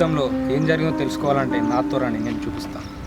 జీవితంలో ఏం జరిగిందో తెలుసుకోవాలంటే నాతో రండి నేను చూపిస్తాను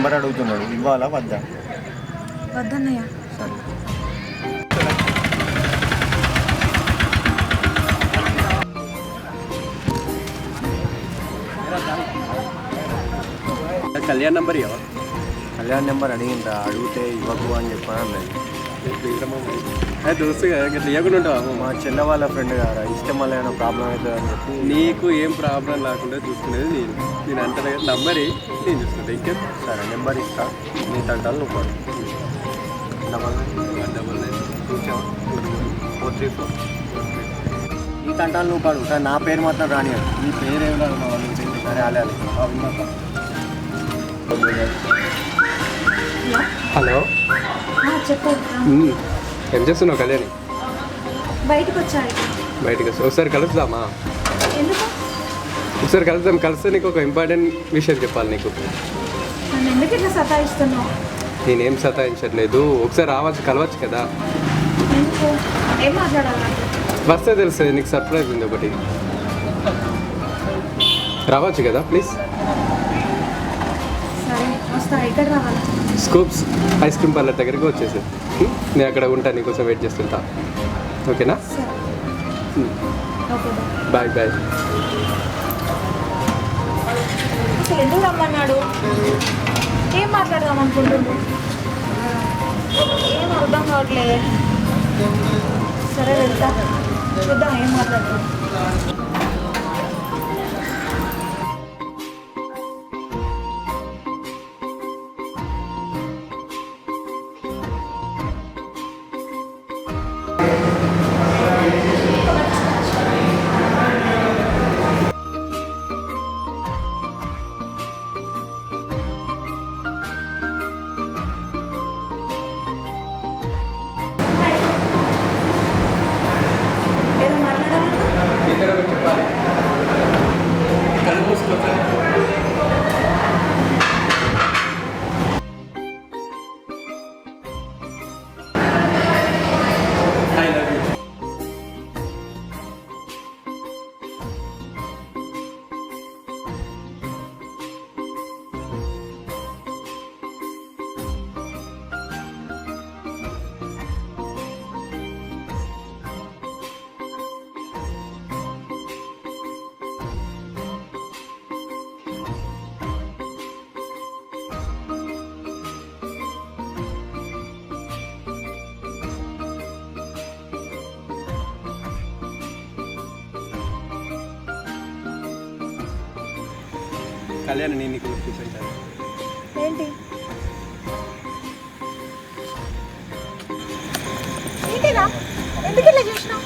నెంబర్ అడుగుతున్నాడు. ఇవ్వాలా వద్దా? వద్దన్నయ్య. కళ్యాణ్ నెంబర్ ఇవ్వ కళ్యాణ్ నెంబర్ అడిగిందా అడిగితే ఇవ్వకు అని చెప్పాను అన్నది. అదే దోస్తు కదా ఇంకా తీయకుండా ఉంటావా? మా చెల్ల వాళ్ళ ఫ్రెండ్ గారా ఇష్టం వల్ల ఏమైనా ప్రాబ్లం అవుతుంది అని చెప్పి. నీకు ఏం ప్రాబ్లం లేకుండా చూసుకునేది నేను. నేను అంటాను కదా నంబర్ నేను చూసుకుంటా ఇంకేం? సరే నెంబర్ ఇస్తా. నీ తంటాలు నువ్వు పడు. Double one double nine. Two seven four three four. ఈ తంటాలు నువ్వు పడు కానీ నా పేరు మాత్రం రాని నీ పేరు ఏం కాదు మా వాళ్ళు సరే అలే. హలో. ఏం చేస్తున్నావు కళ్యాణి? బయటకు బయటకు వస్తా ఒకసారి కలుద్దామా? ఎందుకు? ఒకసారి కలుద్దాం. కలిస్తే నీకు ఒక ఇంపార్టెంట్ విషయం చెప్పాలి నీకు. నన్ను ఎందుకు ఇట్లా సతాయిస్తున్నావు? నేనేం సతాయించట్లేదు. ఒకసారి రావచ్చు కలవచ్చు కదా. ఏం మాట్లాడాలి? వస్తే తెలుస్తుంది. నీకు సర్ప్రైజ్ ఉంది ఒకటి. రావచ్చు కదా ప్లీజ్ సరే వస్తా. ఎక్కడ రావాలి? స్కూప్స్ ఐస్ క్రీమ్ పార్లర్ దగ్గరికి వచ్చేసి నేను అక్కడ ఉంటా నీకోసం వెయిట్ చేస్తుంటా. ఓకేనా? బాయ్ బాయ్ ఎందుకు రమ్మన్నాడు? ఏం మాట్లాడదాం అనుకుంటుండు ఏం అర్థం కావట్లేదు. సరే వెళ్తా. చూద్దాం ఏం మాట్లాడతాం కళ్యాణ్ నేను నీకు చూపించాను ఏంటి? ఎందుకు చేసినావు?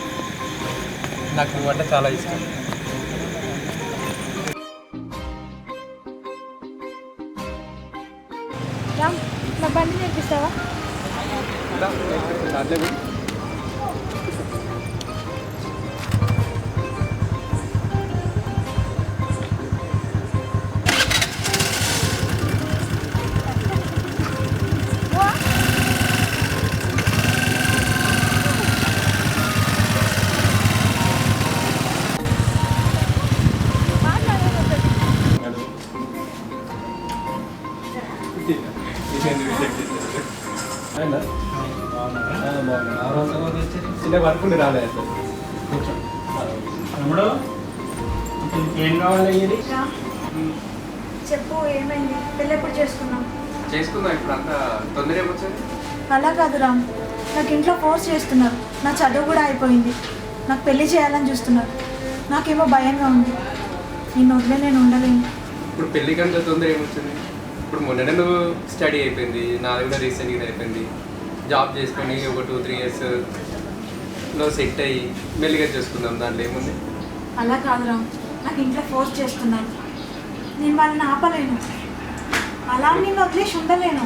నాకు నువ్వంటే చాలా ఇష్టం. నా బండి నేర్పిస్తావా? చిన్న తమ్ముడు ఏం కావాలి చెప్పు ఏమైంది? పెళ్ళి ఎప్పుడు చేసుకున్నాం? చేసుకుందాం ఇప్పుడు అంతా తొందర ఏమొచ్చింది? అలా కాదు రామ్. నాకు ఇంట్లో ఫోర్స్ చేస్తున్నారు. నా చదువు కూడా అయిపోయింది. నాకు పెళ్ళి చేయాలని చూస్తున్నారు. నాకేమో భయంగా ఉంది. నేను వదిలే నేను ఉండలేను. ఇప్పుడు పెళ్ళి కంటే తొందర ఏమొచ్చింది? ఇప్పుడు మొన్ననే నువ్వు స్టడీ అయిపోయింది నాది కూడా రీసెంట్గా అయిపోయింది. జాబ్ చేసుకొని ఒక టూ త్రీ ఇయర్స్లో సెట్ అయ్యి మెల్లిగా చేసుకుందాం దాంట్లో ఏముంది? అలా కాదు రామ్ నాకు ఇంట్లో ఫోర్స్ చేస్తున్నారు నేను వాళ్ళని ఆపలేను. అలా నేను వదిలేసి ఉండలేను.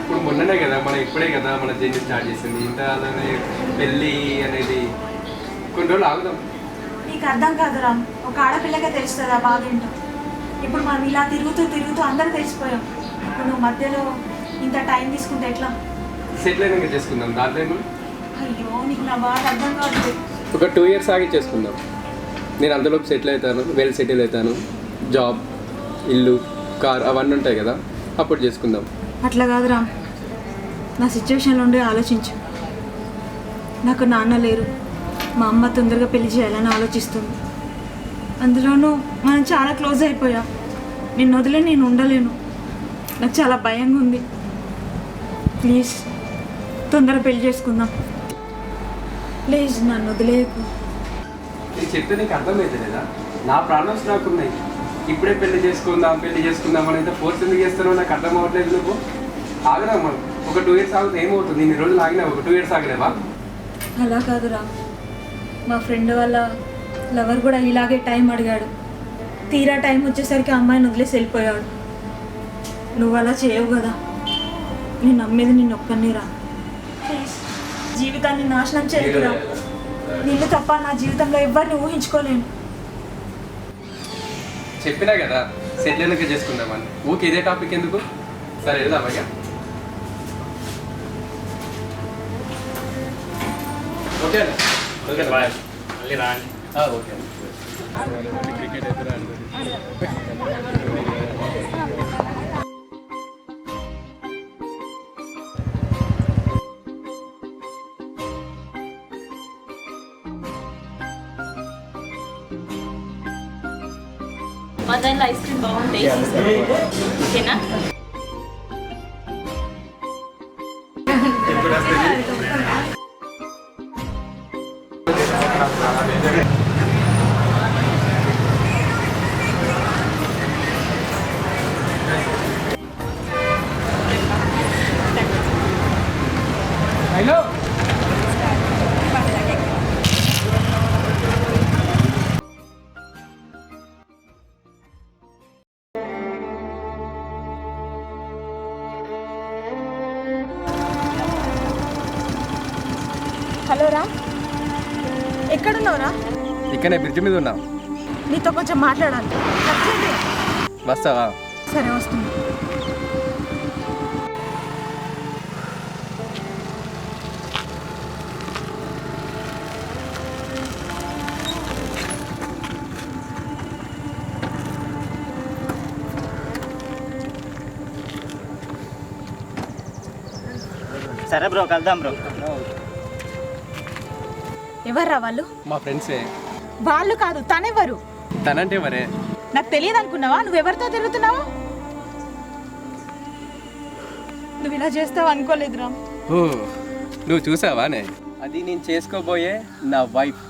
ఇప్పుడు మొన్ననే కదా మనం ఇప్పుడే కదా మన జర్నీ స్టార్ట్ చేసింది. ఇంత అలానే పెళ్ళి అనేది కొన్ని రోజులు ఆగుదాం. నీకు అర్థం కాదు రామ్ ఒక ఆడపిల్లకే తెలుస్తుంది ఏంటో. ఇప్పుడు మనం ఇలా తిరుగుతూ తిరుగుతూ అందరూ తెలిసిపోయాం. నువ్వు మధ్యలో ఇంత టైం తీసుకుంటే ఎట్లా? సెటిల్ అయినాక చేసుకుందాం. దాంట్లో అయ్యో నీకు నా బాధ అర్థం కావట్లేదు ఒక టూ ఇయర్స్ ఆగి చేసుకుందాం. నేను అందులోకి సెటిల్ అవుతాను వెల్ సెటిల్ అవుతాను. జాబ్ ఇల్లు కార్ అవన్నీ ఉంటాయి కదా అప్పుడు చేసుకుందాం. అట్లా కాదు రామ్ నా సిచ్యువేషన్లో ఉండి ఆలోచించు. నాకు నాన్న లేరు. మా అమ్మ తొందరగా పెళ్ళి చేయాలని ఆలోచిస్తుంది. అందులోనూ మనం చాలా క్లోజ్ అయిపోయాం. నిన్ను వదిలే నేను ఉండలేను. నాకు చాలా భయంగా ఉంది. ప్లీజ్ తొందరగా పెళ్ళి చేసుకుందాం. ప్లీజ్ నన్ను వదిలేయకు నేను చెప్తే నీకు అర్థమైతే లేదా నా ప్రాబ్లమ్స్ నాకున్నాయి. ఇప్పుడే పెళ్ళి చేసుకుందాం పెళ్ళి చేసుకుందాం అని అయితే ఫోర్స్ ఎందుకు చేస్తానో నాకు అర్థం అవ్వట్లేదు నువ్వు. ఆగరా మనం ఒక టూ ఇయర్స్ ఆగితే ఏమవుతుంది? ఇన్ని రోజులు ఆగినా ఒక టూ ఇయర్స్ ఆగలేవా? అలా కాదు రా మా ఫ్రెండ్ వాళ్ళ లవర్ కూడా ఇలాగే టైం అడిగాడు. తీరా టైం వచ్చేసరికి అమ్మాయిని వదిలేసి వెళ్ళిపోయాడు. నువ్వు అలా చేయవు కదా. నేను నమ్మేది నిన్ను ఒక్కని రా. ప్లీజ్ జీవితాన్ని నాశనం చేయకురా నిన్ను తప్ప నా జీవితంలో ఎవరిని ఊహించుకోలేను. చెప్పినా కదా సెటిల్ అయినాక చేసుకుందామని. ఊకి ఇదే టాపిక్ ఎందుకు? సరే వెళ్దాం అయ్యా. Okay okay bye. మళ్ళీ రాండి. ఓకే మా దాంట్లో ఐస్ క్రీమ్ బాగుంటాయి తీసుకో. ఓకేనా హలో హలో ఇక్కడనే బ్రిడ్జ్ మీద ఉన్నా. నీతో కొంచెం మాట్లాడాలి. వస్తావా సరే వస్తుంది. సరే బ్రో కలుద్దాం బ్రో. ఎవర్రా వాళ్ళు? మా ఫ్రెండ్సే. వాళ్ళు కాదు తనెవరు? తనంటే మరే. నాకు తెలియదు అనుకున్నావా నువ్వెవరితో తిరుగుతున్నావు? నువ్వు ఇలా చేస్తావు అనుకోలేదురా ఓ నువ్వు చూసావానే అది నేను చేసుకోబోయే నా వైఫ్.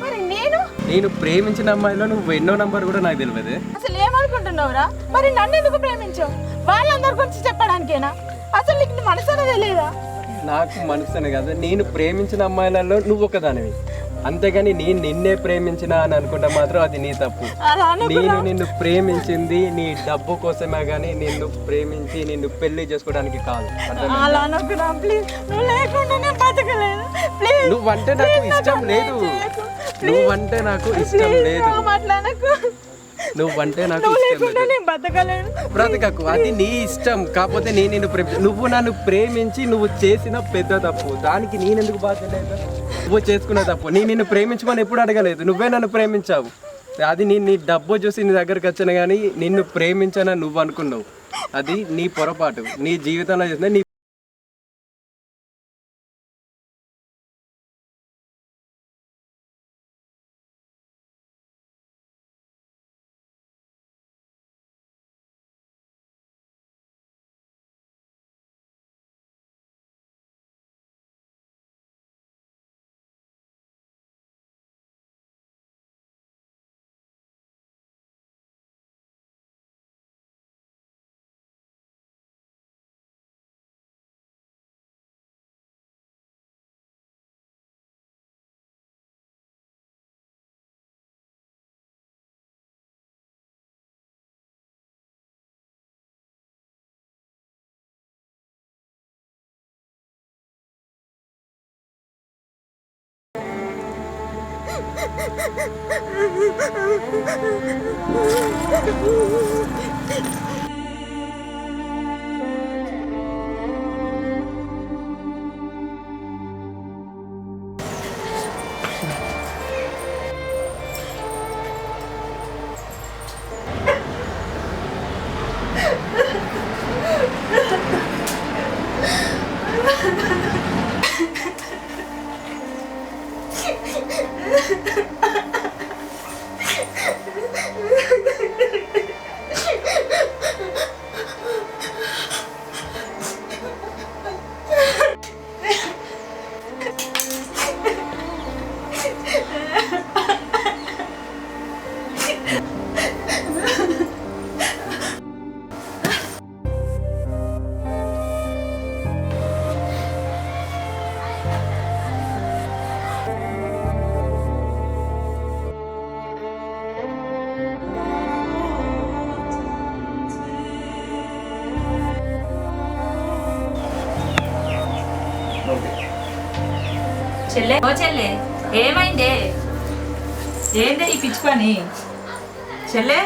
మరి నేను? నేను ప్రేమించిన అమ్మాయిలో నువ్వు ఎన్నో నంబర్ కూడా నాకు తెలియదు అసలు ఏమనుకుంటున్నావురా మరి నన్ను ఎందుకు ప్రేమించావు? వాళ్ళందరి గురించి చెప్పడానికేనా? అసలు నీకు మనసు అనేది తెలియదా నాకు మనసునే కదా నేను ప్రేమించిన అమ్మాయిలలో నువ్వు ఒకదానివి. అంతేగాని నేను నిన్నే ప్రేమించిన అని అనుకుంటే మాత్రం అది నీ తప్పు. నేను నిన్ను ప్రేమించింది నీ డబ్బు కోసమే కానీ నిన్ను ప్రేమించి నిన్ను పెళ్ళి చేసుకోవడానికి కాదు. నువ్వంటే నాకు ఇష్టం లేదు. నువ్వంటే నాకు ఇష్టం లేదు. నువ్వంటే నాకు బ్రతకకు. అది నీ ఇష్టం. కాకపోతే నేను నిన్ను ప్రేమి నువ్వు నన్ను ప్రేమించి నువ్వు చేసిన పెద్ద తప్పు. దానికి నేనెందుకు బాధ్యత? నువ్వు చేసుకున్న తప్పు. నేను నిన్ను ప్రేమించమని ఎప్పుడు అడగలేదు. నువ్వే నన్ను ప్రేమించావు. అది నేను నీ డబ్బు చూసి నీ దగ్గరికి వచ్చిన కానీ నిన్ను ప్రేమించానని నువ్వు అనుకున్నావు. అది నీ పొరపాటు. నీ జీవితంలో చేసిన నీ Ha ha ha! చెల్లె. ఓ చెల్లె ఏమైందే? ఏందే ఈ పిచ్చుకొని? పని చెల్లె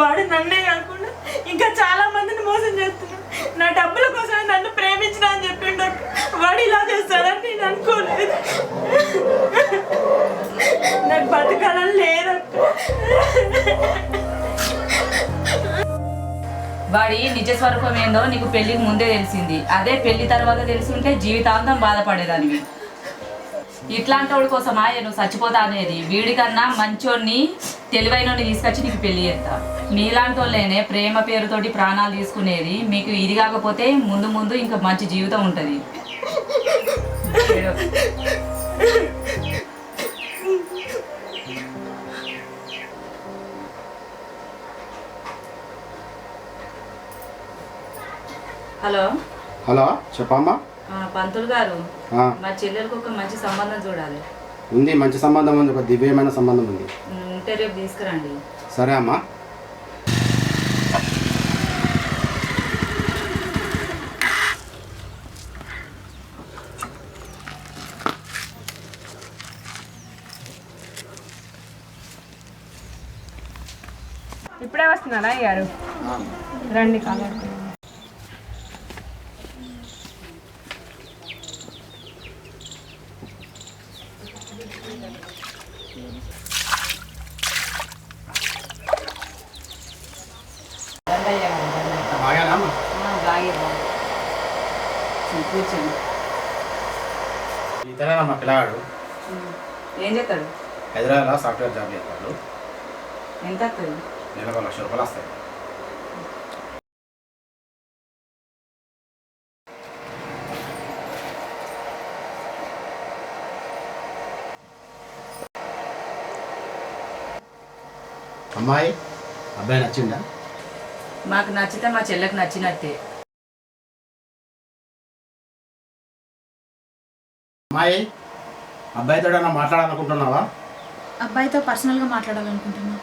వాడు నన్నే కాకుండా ఇంకా చాలా మందిని మోసం చేస్తున్నాడు. నా డబ్బుల కోసం నన్ను ప్రేమించిన అని చెప్పిండు వాడు ఇలా చేస్తాడని నేను అనుకోలేదు. నాకు బతకాలని లేదక్క వాడి నిజ స్వరూపం ఏందో నీకు పెళ్ళికి ముందే తెలిసింది. అదే పెళ్ళి తర్వాత తెలిసి ఉంటే జీవితాంతం బాధపడేదానివి. ఇట్లాంటి వాడి కోసమా నువ్వు చచ్చిపోతా అనేది. వీడికన్నా మంచోడిని తెలివైనోడిని తీసుకొచ్చి నీకు పెళ్ళి చేస్తా. నీలాంటి వాళ్ళేనే ప్రేమ పేరుతోటి ప్రాణాలు తీసుకునేది. మీకు ఇది కాకపోతే ముందు ముందు ఇంకా మంచి జీవితం ఉంటుంది. హలో. హలో చెప్పమ్మా. పంతులు గారు ఆ, మా చెల్లెలకు ఒక మంచి సంబంధం చూడాలి. ఉంది మంచి సంబంధం ఉంది ఒక దివ్యమైన సంబంధం ఉంది. ఉంటే రేపు తీసుకురండి. సరే అమ్మా. ఇప్పుడే వస్తున్నారా అయ్యారు? రండి కావాలి ఎంత నెలకు లక్ష రూపాయలు వస్తాయి. అమ్మాయి అబ్బాయి నచ్చిందా? మాకు నచ్చితే మా చెల్లెకి నచ్చినట్టే. అమ్మాయి అబ్బాయితో మాట్లాడాలనుకుంటున్నావా? అబ్బాయితో పర్సనల్గా మాట్లాడాలనుకుంటున్నా.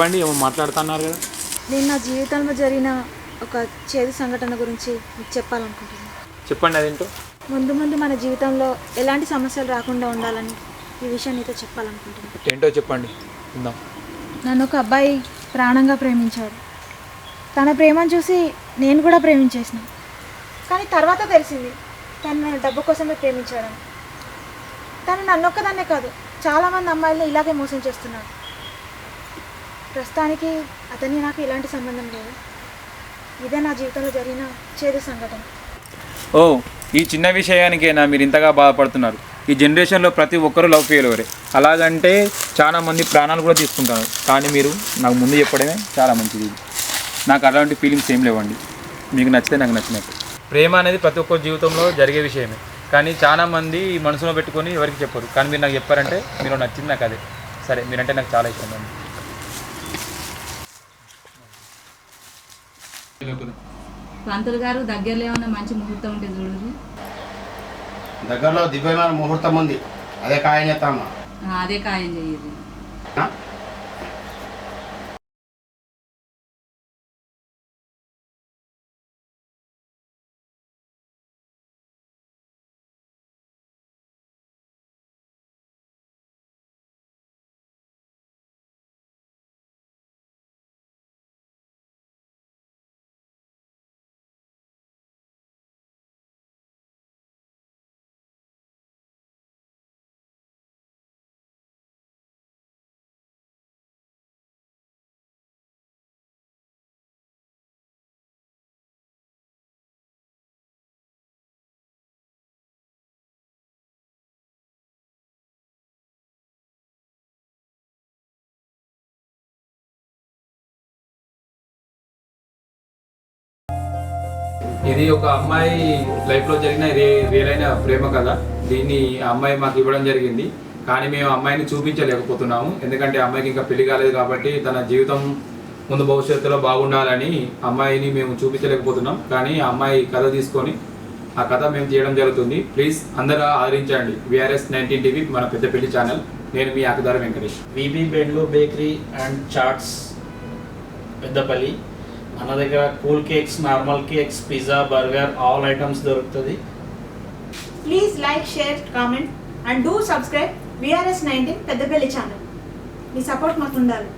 చెప్పండి ఏమో మాట్లాడుతున్నారు కదా. నేను నా జీవితంలో జరిగిన ఒక చేదు సంఘటన గురించి మీకు చెప్పాలనుకుంటున్నాను చెప్పండి అదేంటో. ముందు ముందు మన జీవితంలో ఎలాంటి సమస్యలు రాకుండా ఉండాలని ఈ విషయం నీతో చెప్పాలనుకుంటున్నాను ఏంటో చెప్పండి నన్ను ఒక అబ్బాయి ప్రాణంగా ప్రేమించాడు. తన ప్రేమను చూసి నేను కూడా ప్రేమించేసిన. కానీ తర్వాత తెలిసింది తను నన్ను డబ్బు కోసమే ప్రేమించాడని. తను నన్ను ఒక్కదాన్నే కాదు చాలామంది అమ్మాయిలను ఇలాగే మోసం చేస్తున్నాడు ప్రస్తుతానికి అతని నాకు ఎలాంటి సంబంధం లేదు. ఇదే నా జీవితంలో జరిగిన చేదు సంఘటన. ఓ ఈ చిన్న విషయానికేనా మీరు ఇంతగా బాధపడుతున్నారు? ఈ జనరేషన్లో ప్రతి ఒక్కరూ లవ్ ఫెయిల్యూరే. అలాగంటే చాలామంది ప్రాణాలు కూడా తీసుకుంటారు. కానీ మీరు నాకు ముందు చెప్పడమే చాలా మంచిది. నాకు అలాంటి ఫీలింగ్స్ ఏం లేవండి. మీకు నచ్చితే నాకు నచ్చినట్టు. ప్రేమ అనేది ప్రతి ఒక్కరి జీవితంలో జరిగే విషయమే. కానీ చాలా మంది మనసులో పెట్టుకొని ఎవరికి చెప్పరు. కానీ మీరు నాకు చెప్పారంటే మీరు నచ్చింది నాకు అదే. సరే మీరంటే నాకు చాలా ఇష్టం అండి. పంతులు గారు దగ్గరలో ఏమన్నా మంచి ముహూర్తం ఉంటే చూడండి దగ్గరలో దివ్యమైన ముహూర్తం ఉంది. అదే ఖాయం చేస్తామా అదే ఖాయం చెయ్యరు ఇది ఒక అమ్మాయి లైఫ్లో జరిగిన రే రియల్ అయిన ప్రేమ కథ. దీన్ని ఆ అమ్మాయి మాకు ఇవ్వడం జరిగింది. కానీ మేము అమ్మాయిని చూపించలేకపోతున్నాము. ఎందుకంటే అమ్మాయికి ఇంకా పెళ్ళి కాలేదు కాబట్టి తన జీవితం ముందు భవిష్యత్తులో బాగుండాలని అమ్మాయిని మేము చూపించలేకపోతున్నాం. కానీ అమ్మాయి కథ తీసుకొని ఆ కథ మేము చేయడం జరుగుతుంది. ప్లీజ్ అందరూ ఆదరించండి. విఆర్ఎస్ నైన్టీన్ టీవీ మన పెద్దపల్లి ఛానల్. నేను మీ ఆకదార Venkatesh. VB Bendlu bakery and chats Peddapalli. మన దగ్గర cool cakes normal cakes pizza burger all items దొరుకుతుంది. Please like share comment and do subscribe VRS nineteen Peddapalli channel. Me support మాకు ఉండాలి.